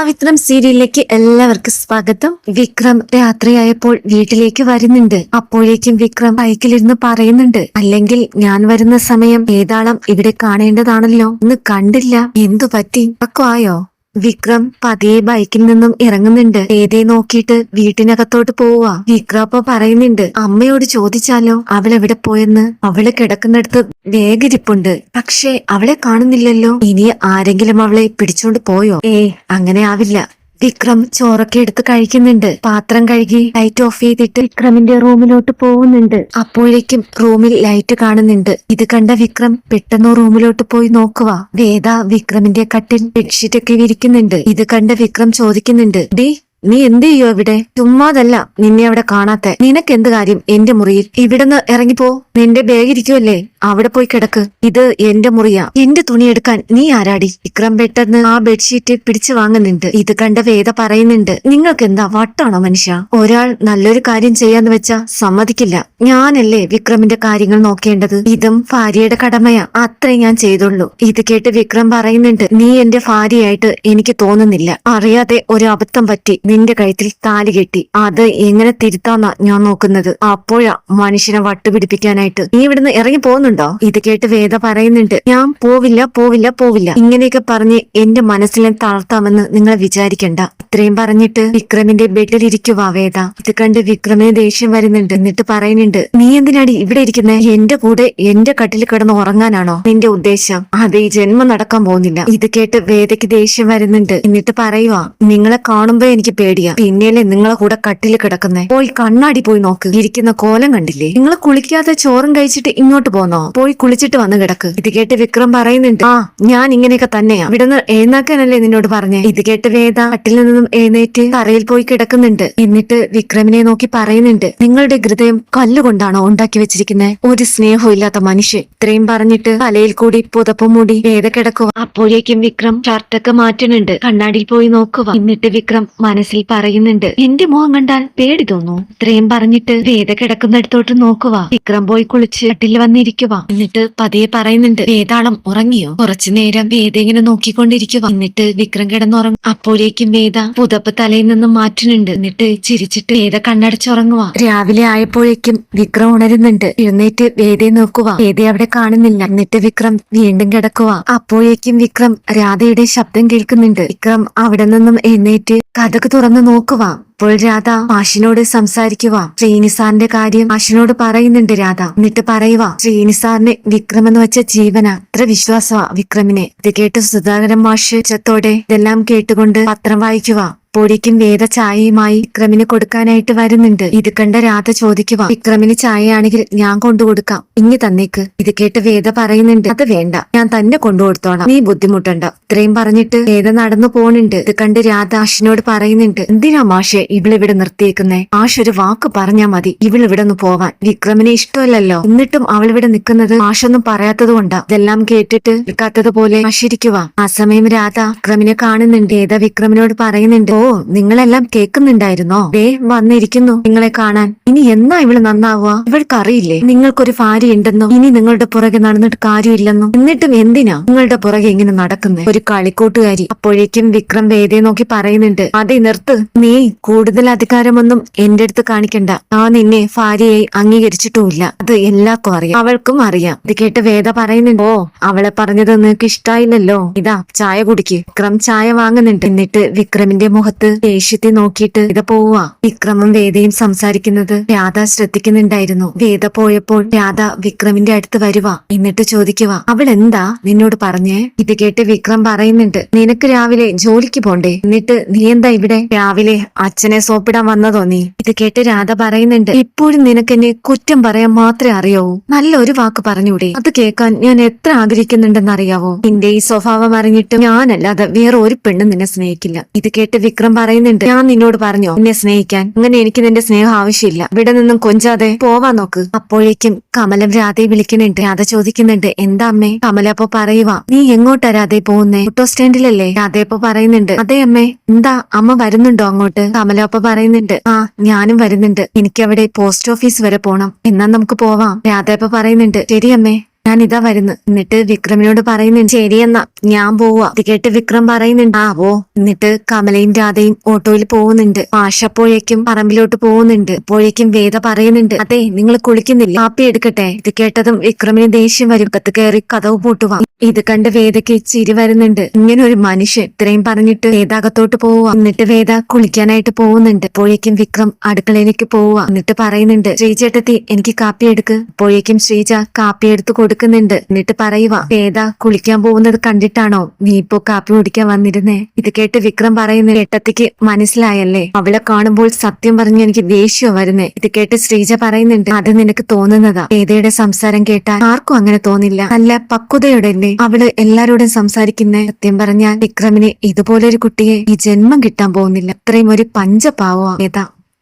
പവിത്രം സീരിയലിലേക്ക് എല്ലാവർക്കും സ്വാഗതം. വിക്രം രാത്രിയായപ്പോൾ വീട്ടിലേക്ക് വരുന്നുണ്ട്. അപ്പോഴേക്കും വിക്രം ബൈക്കിലിരുന്ന് പറയുന്നുണ്ട് അല്ലെങ്കിൽ ഞാൻ വരുന്ന സമയം ഏതാളം ഇവിടെ കാണേണ്ടതാണല്ലോ? ഇന്ന് കണ്ടില്ല. എന്തു പറ്റി? ആയോ വിക്രം പതിയെ ബൈക്കിൽ നിന്നും ഇറങ്ങുന്നുണ്ട്. ഏതേ നോക്കിയിട്ട് വീട്ടിനകത്തോട്ട് പോവാ. വിക്രപ്പ പറയുന്നുണ്ട് അമ്മയോട് ചോദിച്ചാലോ? അവൾ എവിടെ പോയെന്ന്? അവൾ കിടക്കുന്നിടത്ത് വേഗരിപ്പുണ്ട്. പക്ഷെ അവളെ കാണുന്നില്ലല്ലോ. ഇനി ആരെങ്കിലും അവളെ പിടിച്ചോണ്ട് പോയോ? ഏ അങ്ങനെ ആവില്ല. വിക്രം ചോറൊക്കെ എടുത്ത് കഴിക്കുന്നുണ്ട്. പാത്രം കഴുകി ലൈറ്റ് ഓഫ് ചെയ്തിട്ട് വിക്രമിന്റെ റൂമിലോട്ട് പോകുന്നുണ്ട്. അപ്പോഴേക്കും റൂമിൽ ലൈറ്റ് കാണുന്നുണ്ട്. ഇത് കണ്ട വിക്രം പെട്ടെന്ന് റൂമിലോട്ട് പോയി നോക്കുക വേദ വിക്രമിന്റെ കട്ടിൽ ബെഡ്ഷീറ്റ് ഒക്കെ വിരിക്കുന്നുണ്ട് ഇത് കണ്ട വിക്രം ചോദിക്കുന്നുണ്ട് ഡേ നീ എന്ത് ചെയ്യോ ഇവിടെ? ചുമ്മാതല്ല നിന്നെ അവിടെ കാണാത്തെ. നിനക്ക് എന്ത് കാര്യം? എന്റെ മുറിയിൽ. ഇവിടുന്ന് ഇറങ്ങിപ്പോ. നിന്റെ ബാഗ് ഇരിക്കുമല്ലേ അവിടെ പോയി കിടക്ക്. ഇത് എന്റെ മുറിയാ. എന്റെ തുണി എടുക്കാൻ നീ ആരാടി? വിക്രം പെട്ടെന്ന് ആ ബെഡ്ഷീറ്റ് പിടിച്ചു വാങ്ങുന്നുണ്ട്. ഇത് കണ്ട വേദ പറയുന്നുണ്ട്. നിങ്ങൾക്ക് എന്താ വട്ടാണോ മനുഷ്യ? ഒരാൾ നല്ലൊരു കാര്യം ചെയ്യാന്ന് വെച്ചാ സമ്മതിക്കില്ല. ഞാനല്ലേ വിക്രമിന്റെ കാര്യങ്ങൾ നോക്കേണ്ടത്? ഇതും ഭാര്യയുടെ കടമയാ. അത്രേ ഞാൻ ചെയ്തുള്ളൂ. ഇത് കേട്ട് വിക്രം പറയുന്നുണ്ട്. നീ എന്റെ ഭാര്യയായിട്ട് എനിക്ക് തോന്നുന്നില്ല. അറിയാതെ ഒരു അബദ്ധം പറ്റി. നിന്റെ കഴുത്തിൽ താലി കെട്ടി. അത് എങ്ങനെ തിരുത്താന്നാ ഞാൻ നോക്കുന്നത്. അപ്പോഴാ മനുഷ്യനെ വട്ടുപിടിപ്പിക്കാനായിട്ട്. നീ ഇവിടുന്ന് ഇറങ്ങി പോകുന്നുണ്ടോ? ഇത് കേട്ട് വേദ പറയുന്നുണ്ട്. ഞാൻ പോവില്ല പോവില്ല പോവില്ല. ഇങ്ങനെയൊക്കെ പറഞ്ഞ് എന്റെ മനസ്സിനെ തളർത്താമെന്ന് നിങ്ങൾ വിചാരിക്കണ്ട. ഇത്രയും പറഞ്ഞിട്ട് വിക്രമിന്റെ ബെഡിൽ ഇരിക്കുവാ വേദ. ഇത് കണ്ട് വിക്രമിന് ദേഷ്യം വരുന്നുണ്ട്. എന്നിട്ട് പറയുന്നുണ്ട് നീ എന്തിനാടി ഇവിടെ ഇരിക്കുന്നത് എന്റെ കൂടെ എന്റെ കട്ടിൽ കിടന്ന് ഉറങ്ങാനാണോ നിന്റെ ഉദ്ദേശം? അത് ഈ ജന്മം നടക്കാൻ പോകുന്നില്ല. ഇത് കേട്ട് വേദയ്ക്ക് ദേഷ്യം വരുന്നുണ്ട്. എന്നിട്ട് പറയുവാ നിങ്ങളെ കാണുമ്പോ എനിക്ക് പേടിയാ. പിന്നെയല്ലേ നിങ്ങളെ കൂടെ കട്ടിൽ കിടക്കുന്നേ? പോയി കണ്ണാടി പോയി നോക്ക്. ഇരിക്കുന്ന കോലം കണ്ടില്ലേ? നിങ്ങൾ കുളിക്കാതെ ചോറും കഴിച്ചിട്ട് ഇങ്ങോട്ട് പോന്നോ? പോയി കുളിച്ചിട്ട് വന്ന് കിടക്ക്. ഇത് കേട്ട് വിക്രം പറയുന്നുണ്ട് ആ ഞാൻ ഇങ്ങനെയൊക്കെ തന്നെയാ. ഇവിടുന്ന് എഴുന്നേക്കാനല്ലേ നിന്നോട് പറഞ്ഞേ? ഇത് കേട്ട് വേദ കട്ടിൽ നിന്നും എഴുന്നേറ്റ് തറയിൽ പോയി കിടക്കുന്നുണ്ട്. എന്നിട്ട് വിക്രമിനെ നോക്കി പറയുന്നുണ്ട് നിങ്ങളുടെ ഹൃദയം കല്ലുകൊണ്ടാണോ ഉണ്ടാക്കി വെച്ചിരിക്കുന്നത് ഒരു സ്നേഹവും ഇല്ലാത്ത മനുഷ്യൻ. ഇത്രയും പറഞ്ഞിട്ട് തലയിൽ കൂടി പുതപ്പ് മൂടി വേദ കിടക്കുക അപ്പോഴേക്കും വിക്രം ഷർട്ടൊക്കെ മാറ്റുന്നുണ്ട്. കണ്ണാടിയിൽ പോയി നോക്കുക എന്നിട്ട് വിക്രം മനസ്സിൽ പറയുന്നുണ്ട്. എന്റെ മുഖം കണ്ടാൽ പേടി തോന്നു. ഇത്രയും പറഞ്ഞിട്ട് വേദ കിടക്കുന്നിടത്തോട്ട് നോക്കുക. വിക്രം പോയി കുളിച്ച് കട്ടിൽ വന്നിരിക്കുക. എന്നിട്ട് പതിയെ പറയുന്നുണ്ട് വേദാളം ഉറങ്ങിയോ? കുറച്ചു നേരം വേദ ഇങ്ങനെ നോക്കിക്കൊണ്ടിരിക്കുക. എന്നിട്ട് വിക്രം കിടന്നുറങ്ങും. അപ്പോഴേക്കും വേദ പുതപ്പ് തലയിൽ നിന്നും മാറ്റുന്നുണ്ട്. എന്നിട്ട് ചിരിച്ചിട്ട് വേദ കണ്ണടച്ചുറങ്ങുക. രാവിലെ ആയപ്പോഴേക്കും വിക്രം ഉണരുന്നുണ്ട്. എഴുന്നേറ്റ് വേദയെ നോക്കുക. വേദ അവിടെ കാണുന്നില്ല. എന്നിട്ട് വിക്രം വീണ്ടും കിടക്കുക. അപ്പോഴേക്കും വിക്രം രാധയുടെ ശബ്ദം കേൾക്കുന്നുണ്ട്. വിക്രം അവിടെ നിന്നും എഴുന്നേറ്റ് കഥക് തുറന്ന് നോക്കുക അപ്പോൾ രാധ മാഷിനോട് സംസാരിക്കുക ശ്രീനിസാറിന്റെ കാര്യം മാഷിനോട് പറയുന്നുണ്ട് രാധ. എന്നിട്ട് പറയുക ശ്രീനിസാറിന് വിക്രം എന്ന് വെച്ച ജീവന. അത്ര വിശ്വാസമാ വിക്രമിനെ. ഇത് കേട്ട് സുധാകരൻ മാഷ് ഇതെല്ലാം കേട്ടുകൊണ്ട് പത്രം വായിക്കുക അപ്പോഴേക്കും വേദ ചായയുമായി വിക്രമിന് കൊടുക്കാനായിട്ട് വരുന്നുണ്ട്. ഇത് കണ്ട രാധ ചോദിക്കുക വിക്രമിന് ചായയാണെങ്കിൽ ഞാൻ കൊണ്ടുകൊടുക്കാം. ഇങ്ങി തന്നേക്ക്. ഇത് കേട്ട് വേദ പറയുന്നുണ്ട് അത് വേണ്ട ഞാൻ തന്നെ കൊണ്ടുകൊടുത്തോളാം. നീ ബുദ്ധിമുട്ടണ്ട. ഇത്രയും പറഞ്ഞിട്ട് വേദ നടന്നു പോണുണ്ട്. ഇത് കണ്ട് രാധ ആഷിനോട് പറയുന്നുണ്ട് എന്തിനാ മാഷെ ഇവളിവിടെ നിർത്തിയേക്കുന്നേ? ആഷ് ഒരു വാക്ക് പറഞ്ഞാ മതി ഇവളിവിടെ ഒന്ന് പോവാൻ. വിക്രമിനെ ഇഷ്ടമല്ലല്ലോ. എന്നിട്ടും അവളിവിടെ നിൽക്കുന്നത് ആഷൊന്നും പറയാത്തത് കൊണ്ടാ. ഇതെല്ലാം കേട്ടിട്ട് നിൽക്കാത്തതുപോലെ ആശിരിക്കുക ആ സമയം രാധ വിക്രമിനെ കാണുന്നുണ്ട്. ഏതാ വിക്രമിനോട് പറയുന്നുണ്ട് നിങ്ങളെല്ലാം കേൾക്കുന്നുണ്ടായിരുന്നോ? ദേ വന്നിരിക്കുന്നു നിങ്ങളെ കാണാൻ. ഇനി എന്നാ ഇവൾ നന്നാവുക? ഇവൾക്കറിയില്ലേ? നിങ്ങൾക്കൊരു ഭാര്യ ഉണ്ടെന്നോ ഇനി നിങ്ങളുടെ പുറകെ നടന്നിട്ട് കാര്യമില്ലെന്നോ? എന്നിട്ടും എന്തിനാ നിങ്ങളുടെ പുറകെ ഇങ്ങനെ നടക്കുന്നത് ഒരു കളിക്കൂട്ടുകാരി അപ്പോഴേക്കും വിക്രം വേദയെ നോക്കി പറയുന്നുണ്ട്. അതെ നിർത്ത്. നീ കൂടുതൽ അധികാരമൊന്നും എന്റെ അടുത്ത് കാണിക്കണ്ട. ആ നിന്നെ ഭാര്യയായി അംഗീകരിച്ചിട്ടുമില്ല. അത് എല്ലാവർക്കും അറിയാം. അവൾക്കും അറിയാം. ഇത് കേട്ട് വേദ പറയുന്നുണ്ട്. ഓ അവളെ പറഞ്ഞത് നിനക്ക് ഇഷ്ടായില്ലല്ലോ. ഇതാ ചായ കുടിക്ക്. വിക്രം ചായ വാങ്ങുന്നുണ്ട്. എന്നിട്ട് വിക്രമിന്റെ മുഖത്ത് ദേഷ്യത്തെ നോക്കിയിട്ട് വേദ പോവാ വിക്രമും വേദയും സംസാരിക്കുന്നത് രാധ ശ്രദ്ധിക്കുന്നുണ്ടായിരുന്നു. വേദ പോയപ്പോൾ രാധ വിക്രമിന്റെ അടുത്ത് വരുവാ. എന്നിട്ട് ചോദിക്കുക അവൾ എന്താ നിന്നോട് പറഞ്ഞേ? ഇത് കേട്ട് വിക്രം പറയുന്നുണ്ട് നിനക്ക് രാവിലെ ജോലിക്ക് പോണ്ടേ? എന്നിട്ട് നീ എന്താ ഇവിടെ? രാവിലെ അച്ഛനെ സോപ്പിടാൻ വന്നതോ നീ? ഇത് കേട്ട് രാധ പറയുന്നുണ്ട് ഇപ്പോഴും നിനക്ക് എന്നെ കുറ്റം പറയാൻ മാത്രമേ അറിയാവൂ നല്ലൊരു വാക്ക് പറഞ്ഞൂടെ അത് കേൾക്കാൻ ഞാൻ എത്ര ആഗ്രഹിക്കുന്നുണ്ടെന്ന് അറിയാവോ നിന്റെ ഈ സ്വഭാവം അറിഞ്ഞിട്ട് ഞാനല്ലാതെ വേറെ ഒരു പെണ്ണും നിന്നെ സ്നേഹിക്കില്ല. ഇത് കേട്ട് വിക്രം പറയുന്നുണ്ട് ഞാൻ നിന്നോട് പറഞ്ഞോ എന്നെ സ്നേഹിക്കാൻ. അങ്ങനെ എനിക്ക് നിന്റെ സ്നേഹം ആവശ്യമില്ല. ഇവിടെ നിന്നും കൊഞ്ചാതെ പോവാ നോക്ക്. അപ്പോഴേക്കും കമലം രാധയെ വിളിക്കുന്നുണ്ട്. രാധ ചോദിക്കുന്നുണ്ട് എന്താ അമ്മേ? കമല അപ്പൊ പറയുവാ നീ എങ്ങോട്ടാ രാധയെ പോകുന്നേ? ഓട്ടോ സ്റ്റാൻഡിലല്ലേ രാധ ഇപ്പൊ പറയുന്നുണ്ട് അതെ അമ്മേ. എന്താ? അമ്മ വരുന്നുണ്ടോ അങ്ങോട്ട്? കമല അപ്പൊ പറയുന്നുണ്ട് ആ ഞാനും വരുന്നുണ്ട്. എനിക്ക് അവിടെ പോസ്റ്റ് ഓഫീസ് വരെ പോണം. എന്നാ നമുക്ക് പോവാം. രാധ ഇപ്പൊ പറയുന്നുണ്ട് ശരി അമ്മേ. ഞാൻ ഇതാ വരുന്നു. എന്നിട്ട് വിക്രമിനോട് പറയുന്നുണ്ട് ശരിയെന്നാ ഞാൻ പോവാ. കേട്ട് വിക്രം പറയുന്നുണ്ട് ആ പോ. എന്നിട്ട് കമലയും രാധയും ഓട്ടോയിൽ പോകുന്നുണ്ട്. ആശപ്പോഴേക്കും പറമ്പിലോട്ട് പോകുന്നുണ്ട്. അപ്പോഴേക്കും വേദ പറയുന്നുണ്ട് അതെ നിങ്ങൾ കുളിക്കുന്നില്ല? കാപ്പി എടുക്കട്ടെ. ഇത് കേട്ടതും വിക്രമിന് ദേഷ്യം വരും. കത്ത് കയറി കഥവ് പൂട്ടുവാ. ഇത് കണ്ട് വേദയ്ക്ക് ചിരി വരുന്നുണ്ട്. ഇങ്ങനെ ഒരു മനുഷ്യൻ ഇത്രയും പറഞ്ഞിട്ട് വേദ അകത്തോട്ട് പോവുക എന്നിട്ട് വേദ കുളിക്കാനായിട്ട് പോകുന്നുണ്ട്. അപ്പോഴേക്കും വിക്രം അടുക്കളയിലേക്ക് പോവുക എന്നിട്ട് പറയുന്നുണ്ട് ശ്രീചേട്ടത്തി എനിക്ക് കാപ്പി എടുക്ക്. അപ്പോഴേക്കും ശ്രീജ കാപ്പി എടുത്ത് കൊടുക്കുന്നുണ്ട്. എന്നിട്ട് പറയുക ഏതാ കുളിക്കാൻ പോകുന്നത് കണ്ടിട്ടാണോ? നീ ഇപ്പോ കാപ്പി കുടിക്കാൻ വന്നിരുന്നേ? ഇത് കേട്ട് വിക്രം പറയുന്ന ഏട്ടത്തിക്ക് മനസ്സിലായല്ലേ? അവളെ കാണുമ്പോൾ സത്യം പറഞ്ഞ് എനിക്ക് ദേഷ്യം വരുന്നേ. ഇത് കേട്ട് ശ്രീജ പറയുന്നുണ്ട് അത് നിനക്ക് തോന്നുന്നതാ. ഏതയുടെ സംസാരം കേട്ടാൽ ആർക്കും അങ്ങനെ തോന്നില്ല. നല്ല പക്വതയോടല്ലേ അവൾ എല്ലാരോടും സംസാരിക്കുന്നേ? സത്യം പറഞ്ഞാൽ വിക്രമിന് ഇതുപോലൊരു കുട്ടിയെ ഈ ജന്മം കിട്ടാൻ പോകുന്നില്ല. അത്രയും ഒരു പഞ്ചപാവോ വേദ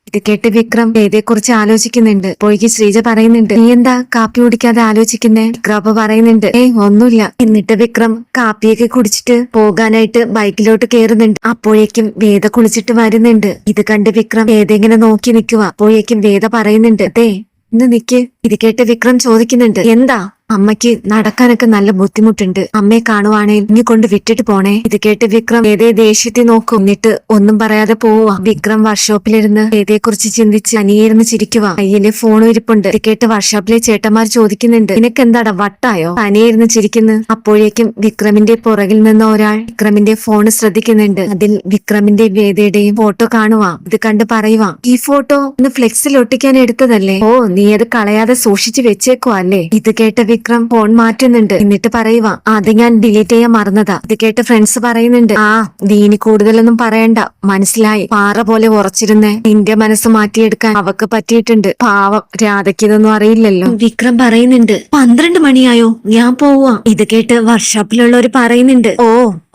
ഇത് കേട്ട് വിക്രം വേദയെ കുറിച്ച് ആലോചിക്കുന്നുണ്ട്. പോയിക്ക് ശ്രീജ പറയുന്നുണ്ട് നീ എന്താ കാപ്പി കുടിക്കാതെ ആലോചിക്കുന്നേ? വിക്രം പറയുന്നുണ്ട് ഏയ് ഒന്നുമില്ല. എന്നിട്ട് വിക്രം കാപ്പിയൊക്കെ കുടിച്ചിട്ട് പോകാനായിട്ട് ബൈക്കിലോട്ട് കേറുന്നുണ്ട്. അപ്പോഴേക്കും വേദ കുളിച്ചിട്ട് വരുന്നുണ്ട്. ഇത് കണ്ട് വിക്രം വേദ നോക്കി നിൽക്കുക അപ്പോഴേക്കും വേദ പറയുന്നുണ്ട് അതെ ഇന്ന് നിക്ക്. ഇത് കേട്ട് വിക്രം ചോദിക്കുന്നുണ്ട് എന്താ? അമ്മയ്ക്ക് നടക്കാനൊക്കെ നല്ല ബുദ്ധിമുട്ടുണ്ട്. അമ്മയെ കാണുവാണേൽ ഇനി കൊണ്ട് വിട്ടിട്ട് പോണേ. ഇത് കേട്ട് വിക്രം വേദയെ ദേഷ്യത്തിൽ നോക്കും. എന്നിട്ട് ഒന്നും പറയാതെ പോവാ വിക്രം വർക്ക്ഷോപ്പിലിരുന്ന് വേദയെ കുറിച്ച് ചിന്തിച്ച് അനിയിരുന്ന് ചിരിക്കുക കയ്യിൽ ഫോൺ ഇരിപ്പുണ്ട്. ഇത് കേട്ട് വർക്ക്ഷോപ്പിലെ ചേട്ടന്മാർ ചോദിക്കുന്നുണ്ട്. നിനക്ക് എന്താടാ വട്ടായോ? തനിയിരുന്ന് ചിരിക്കുന്നു. അപ്പോഴേക്കും വിക്രമിന്റെ പുറകിൽ നിന്ന് ഒരാൾ വിക്രമിന്റെ ഫോൺ ശ്രദ്ധിക്കുന്നുണ്ട്. അതിൽ വിക്രമിന്റെ വേദയുടെയും ഫോട്ടോ കാണുക ഇത് കണ്ട് പറയുക ഈ ഫോട്ടോ ഒന്ന് ഫ്ലെക്സിൽ ഒട്ടിക്കാൻ എടുത്തതല്ലേ? ഓ നീ അത് കളയാതെ സൂക്ഷിച്ചു വെച്ചേക്കുവാ അല്ലേ? ഇത് കേട്ട വിക്രം ഫോൺ മാറ്റുന്നുണ്ട്. എന്നിട്ട് പറയുക അത് ഞാൻ ഡിലീറ്റ് ചെയ്യാൻ മറന്നതാ. ഇത് കേട്ട് ഫ്രണ്ട്സ് പറയുന്നുണ്ട് ആ ദീനി കൂടുതലൊന്നും പറയണ്ട. മനസ്സിലായി. പാറ പോലെ ഉറച്ചിരുന്നേ. നിന്റെ മനസ്സ് മാറ്റിയെടുക്കാൻ അവക്ക് പറ്റിയിട്ടുണ്ട്. പാവം രാധയ്ക്ക് ഇതൊന്നും അറിയില്ലല്ലോ. വിക്രം പറയുന്നുണ്ട് പന്ത്രണ്ട് മണിയായോ? ഞാൻ പോവാ. ഇത് കേട്ട് വർക്ക്ഷോപ്പിലുള്ളവര് പറയുന്നുണ്ട് ഓ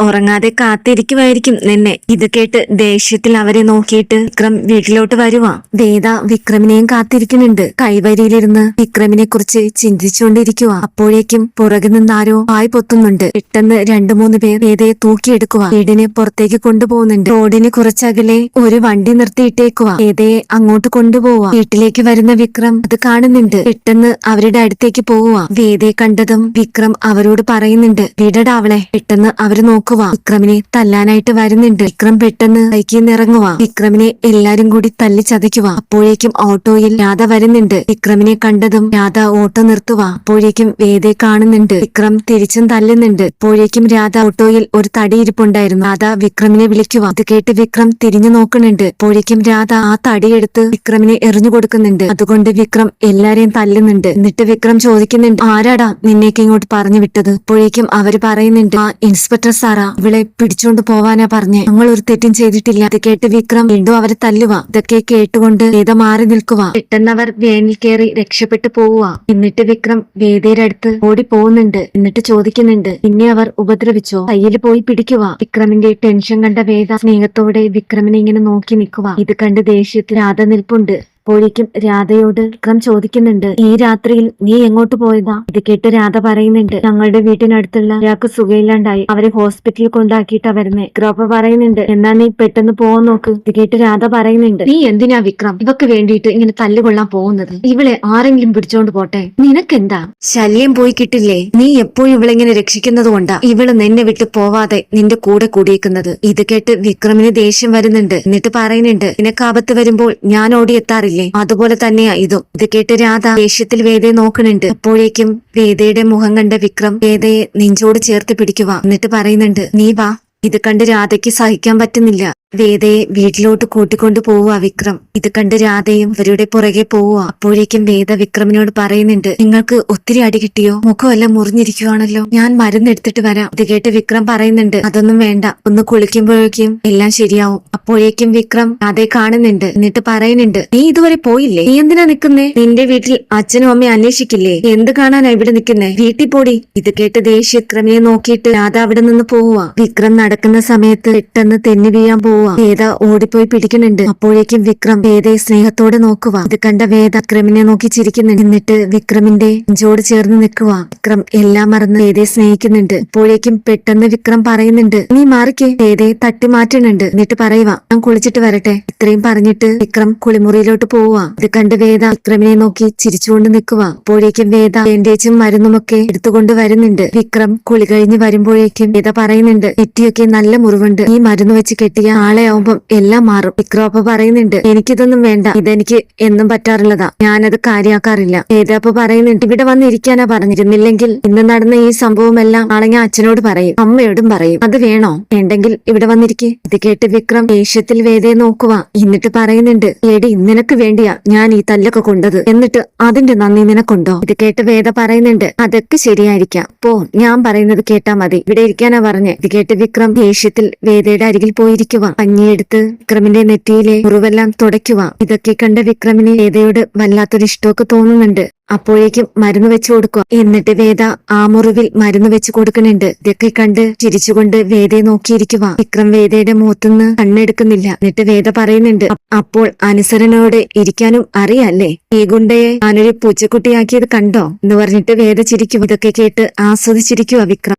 ഉറങ്ങാതെ കാത്തിരിക്കുമായിരിക്കും നിന്നെ. ഇത് കേട്ട് ദേഷ്യത്തിൽ അവരെ നോക്കിയിട്ട് വിക്രം വീട്ടിലോട്ട് വരുവാ. വേദ വിക്രമിനെയും കാത്തിരിക്കുന്നുണ്ട്. കൈവരിയിലിരുന്ന് വിക്രമിനെ കുറിച്ച് ചിന്തിച്ചുകൊണ്ടിരിക്കുക അപ്പോഴേക്കും പുറകിൽ നിന്നാരോ ആരോ വായി പൊത്തുന്നുണ്ട്. പെട്ടെന്ന് രണ്ടു മൂന്ന് പേർ വേദയെ തൂക്കിയെടുക്കുക വീടിനെ പുറത്തേക്ക് കൊണ്ടുപോകുന്നുണ്ട്. റോഡിന് കുറച്ചകലെ ഒരു വണ്ടി നിർത്തിയിട്ടേക്കുക വേദയെ അങ്ങോട്ട് കൊണ്ടുപോവുക വീട്ടിലേക്ക് വരുന്ന വിക്രം അത് കാണുന്നുണ്ട്. പെട്ടെന്ന് അവരുടെ അടുത്തേക്ക് പോവുക വേദയെ കണ്ടതും വിക്രം അവരോട് പറയുന്നുണ്ട്. വിടടാ അവളെ. പെട്ടെന്ന് അവർ നോക്കുക വിക്രമിനെ തല്ലാനായിട്ട് വരുന്നുണ്ട്. വിക്രം പെട്ടെന്ന് ബൈക്കിൽ നിന്ന് ഇറങ്ങുക വിക്രമിനെ എല്ലാരും കൂടി തല്ലി ചതയ്ക്കുക അപ്പോഴേക്കും ഓട്ടോയിൽ രാധ വരുന്നുണ്ട്. വിക്രമിനെ കണ്ടതും രാധ ഓട്ടോ നിർത്തുക അപ്പോഴേക്കും വേദയെ കാണുന്നുണ്ട്. വിക്രം തിരിച്ചും തല്ലുന്നുണ്ട്. അപ്പോഴേക്കും രാധ ഓട്ടോയിൽ ഒരു തടിയിരിപ്പുണ്ടായിരുന്നു രാധ വിക്രമിനെ വിളിക്കുക. അത് കേട്ട് വിക്രം തിരിഞ്ഞു നോക്കുന്നുണ്ട്. അപ്പോഴേക്കും രാധ ആ തടിയെടുത്ത് വിക്രമിനെ എറിഞ്ഞു കൊടുക്കുന്നുണ്ട്. അതുകൊണ്ട് വിക്രം എല്ലാരെയും തല്ലുന്നുണ്ട്. എന്നിട്ട് വിക്രം ചോദിക്കുന്നുണ്ട് ആരാടാ നിന്നേക്ക് ഇങ്ങോട്ട് പറഞ്ഞു വിട്ടത്? അപ്പോഴേക്കും അവർ പറയുന്നുണ്ട് ആ ഇൻസ്പെക്ടർ സാറാ. ഇവളെ പിടിച്ചോണ്ട് പോവാനാ പറഞ്ഞേ. ഞങ്ങൾ ഒരു തെറ്റും ചെയ്തിട്ടില്ല. അത് കേട്ട് വിക്രം വീണ്ടും അവരെ തല്ലുക. ഇതൊക്കെ കേട്ടുകൊണ്ട് വേദ മാറി നിൽക്കുക. പെട്ടെന്ന് അവർ വേനിൽ കയറി രക്ഷപ്പെട്ടു പോവുക. എന്നിട്ട് വിക്രം വേദയുടെ അടുത്ത് ഓടി പോകുന്നുണ്ട് എന്നിട്ട് ചോദിക്കുന്നുണ്ട് പിന്നെ അവർ ഉപദ്രവിച്ചോ? കയ്യിൽ പോയി പിടിക്കുക വിക്രമിന്റെ ടെൻഷൻ കണ്ട വേദ സ്നേഹത്തോടെ വിക്രമിനെ ഇങ്ങനെ നോക്കി നിൽക്കുക ഇത് കണ്ട് ദേഷ്യത്തിൽ രാധ നിൽപ്പുണ്ട് അപ്പോഴേക്കും രാധയോട് വിക്രം ചോദിക്കുന്നുണ്ട് ഈ രാത്രിയിൽ നീ എങ്ങോട്ട് പോയതാ? ഇത് കേട്ട് രാധ പറയുന്നുണ്ട് ഞങ്ങളുടെ വീട്ടിനടുത്തുള്ള ഒരാൾക്ക് സുഖയില്ലാണ്ടായി അവരെ ഹോസ്പിറ്റലിൽ കൊണ്ടാക്കിയിട്ടാ വരുന്നേ. വിക്രം പറയുന്നുണ്ട് എന്നാ നീ പെട്ടെന്ന് പോവാൻ നോക്ക്. ഇത് കേട്ട് രാധ പറയുന്നുണ്ട് നീ എന്തിനാ വിക്രം? ഇവക്ക് വേണ്ടിയിട്ട് ഇങ്ങനെ തല്ലുകൊള്ളാൻ പോകുന്നത്? ഇവളെ ആരെങ്കിലും പിടിച്ചോണ്ട് പോട്ടെ? നിനക്കെന്താ? ശല്യം പോയി കിട്ടില്ലേ? നീ എപ്പോഴും ഇവളെങ്ങനെ രക്ഷിക്കുന്നത് കൊണ്ടാ? ഇവൾ നിന്നെ വിട്ട് പോവാതെ നിന്റെ കൂടെ കൂടിയേക്കുന്നത് ഇത് കേട്ട് വിക്രമിന് ദേഷ്യം വരുന്നുണ്ട് എന്നിട്ട് പറയുന്നുണ്ട് നിനക്ക് ആപത്ത് വരുമ്പോൾ ഞാൻ ഓടിയെത്താറില്ലേ അതുപോലെ തന്നെയാ ഇതും. ഇത് കേട്ട് രാധ ദേഷ്യത്തിൽ വേദയെ നോക്കുന്നുണ്ട്. അപ്പോഴേക്കും വേദയുടെ മുഖം കണ്ട വിക്രം വേദയെ നെഞ്ചോട് ചേർത്ത് പിടിക്കുക. എന്നിട്ട് പറയുന്നുണ്ട് നീ വാ. ഇത് കണ്ട് രാധയ്ക്ക് സഹിക്കാൻ പറ്റുന്നില്ല. വേദയെ വീട്ടിലോട്ട് കൂട്ടിക്കൊണ്ടു പോവുക വിക്രം. ഇത് കണ്ട് രാധയും ഇവരുടെ പുറകെ പോവുക അപ്പോഴേക്കും വേദ വിക്രമിനോട് പറയുന്നുണ്ട് നിങ്ങൾക്ക് ഒത്തിരി അടി കിട്ടിയോ? മുഖമെല്ലാം മുറിഞ്ഞിരിക്കുവാണല്ലോ. ഞാൻ മരുന്ന് എടുത്തിട്ട് വരാം. ഇത് കേട്ട് വിക്രം പറയുന്നുണ്ട് അതൊന്നും വേണ്ട. ഒന്ന് കുളിക്കുമ്പോഴേക്കും എല്ലാം ശരിയാവും. അപ്പോഴേക്കും വിക്രം രാധയെ കാണുന്നുണ്ട് എന്നിട്ട് പറയുന്നുണ്ട് നീ ഇതുവരെ പോയില്ലേ? നീ എന്തിനാ നിക്കുന്നേ നിന്റെ വീട്ടിൽ അച്ഛനും അമ്മയും അന്വേഷിക്കില്ലേ? എന്ത് കാണാനാ ഇവിടെ നിക്കുന്നേ വീട്ടിൽ പോടി. ഇത് കേട്ട് ദേഷ്യ വിക്രമിനെ നോക്കിയിട്ട് രാധ അവിടെ നിന്ന് പോവുക വിക്രം നടക്കുന്ന സമയത്ത് പെട്ടെന്ന് തെന്നി വീഴാൻ പോവുക പോവാ. വേദ ഓടിപ്പോയി പിടിക്കുന്നുണ്ട്. അപ്പോഴേക്കും വിക്രം വേദയെ സ്നേഹത്തോടെ നോക്കുക ഇത് കണ്ട വേദ വിക്രമിനെ നോക്കി ചിരിക്കുന്നുണ്ട്. എന്നിട്ട് വിക്രമിന്റെ നെഞ്ചോട് ചേർന്ന് നിൽക്കുക വിക്രം എല്ലാം മറന്ന് വേദയെ സ്നേഹിക്കുന്നുണ്ട്. അപ്പോഴേക്കും പെട്ടെന്ന് വിക്രം പറയുന്നുണ്ട് നീ മാറിക്കേ. വേദയെ തട്ടി മാറ്റുന്നുണ്ട് എന്നിട്ട് പറയുക ഞാൻ കുളിച്ചിട്ട് വരട്ടെ. ഇത്രയും പറഞ്ഞിട്ട് വിക്രം കുളിമുറിയിലോട്ട് പോവുക ഇത് കണ്ട് വേദ വിക്രമിനെ നോക്കി ചിരിച്ചുകൊണ്ട് നിൽക്കുക അപ്പോഴേക്കും വേദ ബാൻഡേജും മരുന്നുമൊക്കെ എടുത്തുകൊണ്ട് വരുന്നുണ്ട്. വിക്രം കുളി കഴിഞ്ഞ് വരുമ്പോഴേക്കും വേദ പറയുന്നുണ്ട് നെറ്റിയൊക്കെ നല്ല മുറിവുണ്ട്. ഈ മരുന്ന് വെച്ച് കെട്ടിയ ആളെ ആവുമ്പം എല്ലാം മാറും. വിക്രോപ്പ പറയുന്നുണ്ട് എനിക്കിതൊന്നും വേണ്ട. ഇതെനിക്ക് എന്നും പറ്റാറുള്ളതാ. ഞാനത് കാര്യാക്കാറില്ല. ഏതാപ്പ പറയുന്നുണ്ട് ഇവിടെ വന്നിരിക്കാനാ പറഞ്ഞിരുന്നില്ലെങ്കിൽ ഇന്ന് നടന്ന ഈ സംഭവമെല്ലാം നാളെ ഞാൻ അച്ഛനോട് പറയും. അമ്മയോടും പറയും. അത് വേണോ? വേണ്ടെങ്കിൽ ഇവിടെ വന്നിരിക്കെ. ഇത് കേട്ട് വിക്രം ദേഷ്യത്തിൽ വേദയെ നോക്കുക എന്നിട്ട് പറയുന്നുണ്ട് ഏടി നിനക്ക് വേണ്ടിയാ ഞാൻ ഈ തല്ലൊക്കെ കൊണ്ടത്. എന്നിട്ട് അതിന്റെ നന്ദി നിനക്കുണ്ടോ? ഇത് കേട്ട് വേദ പറയുന്നുണ്ട് അതൊക്കെ ശരിയായിരിക്കാം. പോ ഞാൻ പറയുന്നത് കേട്ടാ മതി. ഇവിടെ ഇരിക്കാനാ പറഞ്ഞ്. ഇത് കേട്ട് വിക്രം ദേഷ്യത്തിൽ വേദയുടെ അരികിൽ പോയിരിക്കുക പഞ്ഞിയെടുത്ത് വിക്രമിന്റെ നെറ്റിയിലെ മുറിവെല്ലാം തുടയ്ക്കുക. ഇതൊക്കെ കണ്ട വിക്രമിന് വേദയോട് വല്ലാത്തൊരു ഇഷ്ടമൊക്കെ തോന്നുന്നുണ്ട്. അപ്പോഴേക്കും മരുന്ന് വെച്ചു കൊടുക്കുക. എന്നിട്ട് വേദ ആ മുറിവിൽ മരുന്ന് വെച്ചു കൊടുക്കുന്നുണ്ട്. ഇതൊക്കെ കണ്ട് ചിരിച്ചുകൊണ്ട് വേദയെ നോക്കിയിരിക്കുക. വിക്രം വേദയുടെ മുഖത്തുനിന്ന് കണ്ണെടുക്കുന്നില്ല. എന്നിട്ട് വേദ പറയുന്നുണ്ട് അപ്പോൾ അനുസരണയോട് ഇരിക്കാനും അറിയാല്ലേ? ഈ ഗുണ്ടയെ ഞാനൊരു പൂച്ചക്കുട്ടിയാക്കിയത് കണ്ടോ? എന്ന് പറഞ്ഞിട്ട് വേദ ചിരിക്കും. ഇതൊക്കെ കേട്ട് ആസ്വദിച്ചിരിക്കുക വിക്രം.